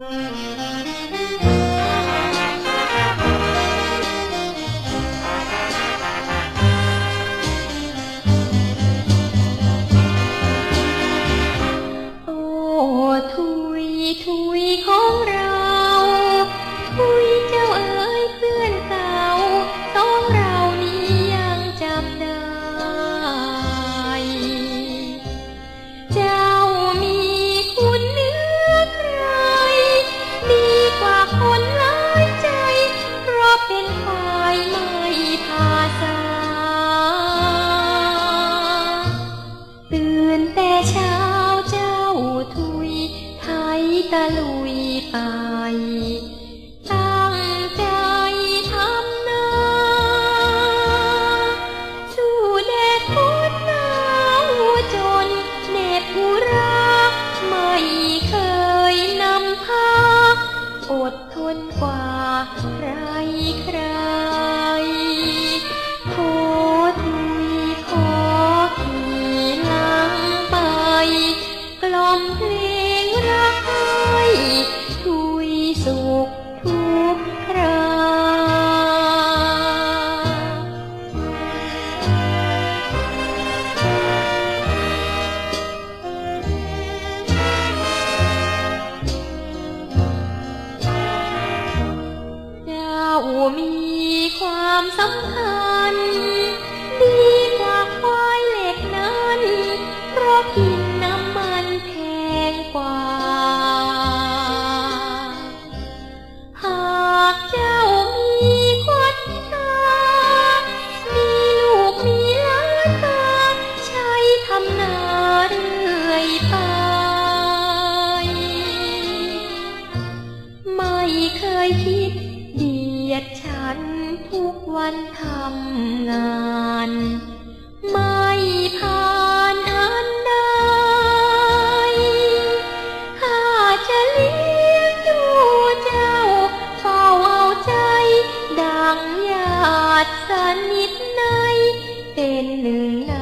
Mm-hmm. ตะลุยไปตั้งใจทำนาสู้แดดพ้นหนาวจนเหน็ดอุราไม่เคยนำพาอดทนกว่าใครใคร ยคิดเดียดฉันทุกวันทำงาน ไม่ผ่านอันใดถ้าจะเลี้ยงดูเจ้าเฝ้าเอาใจ ดังญาติสนิทในเป็นหนึ่ง